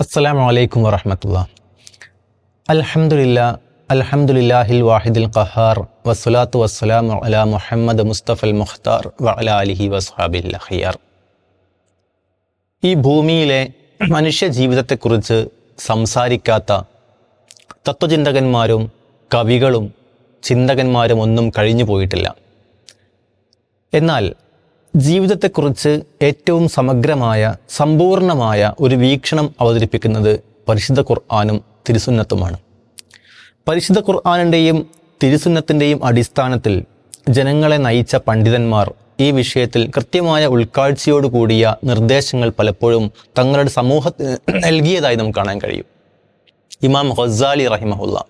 അസ്സലാമു അലൈക്കും വറഹമത്തുള്ള. അൽഹംദുലില്ലാ അൽഹംദുലില്ലാഹിൽ വാഹിദിൽ ഖഹാർ വസ്സലാത്തു വസ്സലാമു അലാ മുഹമ്മദ് മുസ്തഫൽ മുഖ്താർ വ അലാ അലിഹി വസ്ഹാബിൽ ഖിയാർ ഈ ഭൂമിയിലെ മനുഷ്യ ജീവിതത്തെക്കുറിച്ച് സംസാരിക്കാത്ത തത്വചിന്തകന്മാരും കവികളും ചിന്തകന്മാരും ഒന്നും കഴിഞ്ഞു പോയിട്ടില്ല എന്നാൽ ജീവിതത്തെക്കുറിച്ച് ഏറ്റവും സമഗ്രമായ സമ്പൂർണമായ ഒരു വീക്ഷണം അവതരിപ്പിക്കുന്നത് പരിശുദ്ധ ഖുർആാനും തിരുസുന്നത്തുമാണ്. പരിശുദ്ധ ഖുർആാനിന്റെയും തിരുസുന്നത്തിന്റെയും അടിസ്ഥാനത്തിൽ ജനങ്ങളെ നയിച്ച പണ്ഡിതന്മാർ ഈ വിഷയത്തിൽ കൃത്യമായ ഉൾക്കാഴ്ചയോടുകൂടിയ നിർദ്ദേശങ്ങൾ പലപ്പോഴും തങ്ങളുടെ സമൂഹത്തിന് നൽകിയതായി നമുക്ക് കാണാൻ കഴിയും. ഇമാം ഹൊസാലി റഹിമഹുല്ല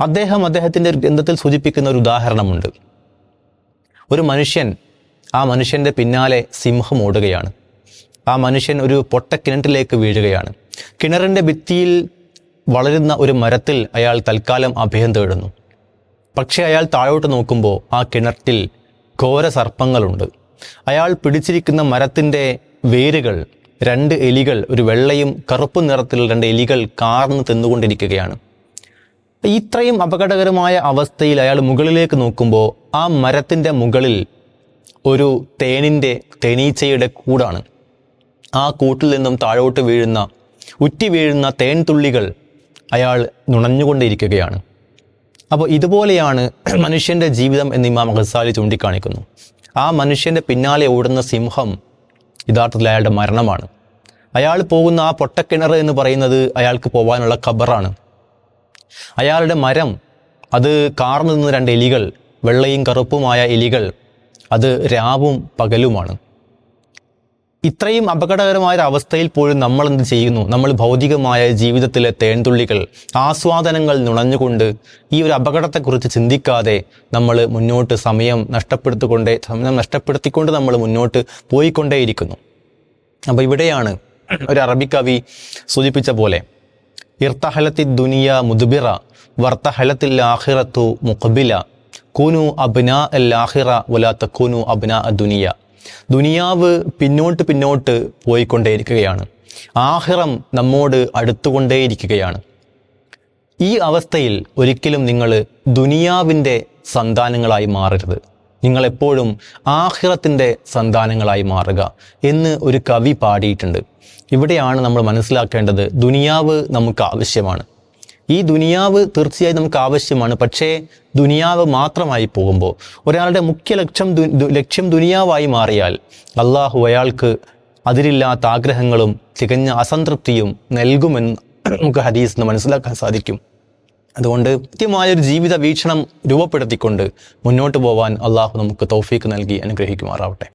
അദ്ദേഹം അദ്ദേഹത്തിന്റെ ഒരു ഗ്രന്ഥത്തിൽ സൂചിപ്പിക്കുന്ന ഒരു ഉദാഹരണമുണ്ട്. ഒരു മനുഷ്യൻ ആ മനുഷ്യന്റെ പിന്നാലെ സിംഹം ഓടുകയാണ്. ആ മനുഷ്യൻ ഒരു പൊട്ടക്കിണറ്റിലേക്ക് വീഴുകയാണ്. കിണറിന്റെ ഭിത്തിയിൽ വളരുന്ന ഒരു മരത്തിൽ അയാൾ തൽക്കാലം അഭയം തേടുന്നു. പക്ഷേ അയാൾ താഴോട്ട് നോക്കുമ്പോൾ ആ കിണറ്റിൽ ഘോര സർപ്പങ്ങളുണ്ട്. അയാൾ പിടിച്ചിരിക്കുന്ന മരത്തിന്റെ വേരുകൾ രണ്ട് എലികൾ ഒരു വെള്ളയും കറുപ്പ് നിറത്തിൽ രണ്ട് എലികൾ കാർന്ന് തിന്നുകൊണ്ടിരിക്കുകയാണ്. ഇത്രയും അപകടകരമായ അവസ്ഥയിൽ അയാൾ മുകളിലേക്ക് നോക്കുമ്പോൾ ആ മരത്തിന്റെ മുകളിൽ ഒരു തേനിന്റെ തേനീച്ചയുടെ കൂടാണ്. ആ കൂട്ടിൽ നിന്നും താഴോട്ട് വീഴുന്ന ഉറ്റി വീഴുന്ന തേൻ തുള്ളികൾ അയാൾ നുണഞ്ഞുകൊണ്ടിരിക്കുകയാണ്. അപ്പോൾ ഇതുപോലെയാണ് മനുഷ്യന്റെ ജീവിതം എന്ന് ഇമാം ഖസാലി ചൂണ്ടിക്കാണിക്കുന്നു. ആ മനുഷ്യന്റെ പിന്നാലെ ഓടുന്ന സിംഹം യഥാർത്ഥത്തിൽ അയാളുടെ മരണമാണ്. അയാൾ പോകുന്ന ആ പൊട്ടക്കിണർ എന്ന് പറയുന്നത് അയാൾക്ക് പോകാനുള്ള ഖബറാണ്. അയാളുടെ മരം അത് കാർന്നു നിന്ന് രണ്ട് എലികൾ വെള്ളയും കറുപ്പുമായ എലികൾ അത് രാവും പകലുമാണ്. ഇത്രയും അപകടകരമായ അവസ്ഥയിൽ പോലും നമ്മൾ എന്ത് ചെയ്യുന്നു? നമ്മൾ ഭൗതികമായ ജീവിതത്തിലെ തേൻതുള്ളികൾ ആസ്വാദനങ്ങൾ നുണഞ്ഞുകൊണ്ട് ഈ ഒരു അപകടത്തെക്കുറിച്ച് ചിന്തിക്കാതെ നമ്മൾ മുന്നോട്ട് സമയം നഷ്ടപ്പെടുത്തിക്കൊണ്ടേ സമയം നഷ്ടപ്പെടുത്തിക്കൊണ്ട് നമ്മൾ മുന്നോട്ട് പോയിക്കൊണ്ടേയിരിക്കുന്നു. അപ്പോൾ ഇവിടെയാണ് ഒരു അറബി കവി സൂചിപ്പിച്ച പോലെ ഇർത്തഹലത്തി ദുനിയ മുദ്ബിറ വർത്തഹലത്തിൽ ആഹിറത്തു മുഖബില കൂനു അബ്ന അൽ ആഹിറ വലാത്ത കൂനു അബ്ന ദുനിയ ദുനിയാവ് പിന്നോട്ട് പിന്നോട്ട് പോയിക്കൊണ്ടേയിരിക്കുകയാണ്. ആഹിറം നമ്മോട് അടുത്തുകൊണ്ടേയിരിക്കുകയാണ്. ഈ അവസ്ഥയിൽ ഒരിക്കലും നിങ്ങൾ ദുനിയാവിന്റെ സന്താനങ്ങളായി മാറരുത്. നിങ്ങളെപ്പോഴും ആഹിറത്തിന്റെ സന്താനങ്ങളായി മാറുക എന്ന് ഒരു കവി പാടിയിട്ടുണ്ട്. ഇവിടെയാണ് നമ്മൾ മനസ്സിലാക്കേണ്ടത് ദുനിയാവ് നമുക്ക് ആവശ്യമാണ്. ഈ ദുനിയാവ് തീർച്ചയായും നമുക്ക് ആവശ്യമാണ്. പക്ഷേ ദുനിയാവ് മാത്രമായി പോകുമ്പോൾ ഒരാളുടെ മുഖ്യ ലക്ഷ്യം ലക്ഷ്യം ദുനിയാവായി മാറിയാൽ അള്ളാഹു അയാൾക്ക് അതിരില്ലാത്ത ആഗ്രഹങ്ങളും തികഞ്ഞ അസംതൃപ്തിയും നൽകുമെന്ന് നമുക്ക് ഹദീസ് മനസ്സിലാക്കാൻ സാധിക്കും. അതുകൊണ്ട് കൃത്യമായൊരു ജീവിത വീക്ഷണം രൂപപ്പെടുത്തിക്കൊണ്ട് മുന്നോട്ട് പോവാൻ അള്ളാഹു നമുക്ക് തൗഫീക്ക് നൽകി അനുഗ്രഹിക്കുമാറാവട്ടെ.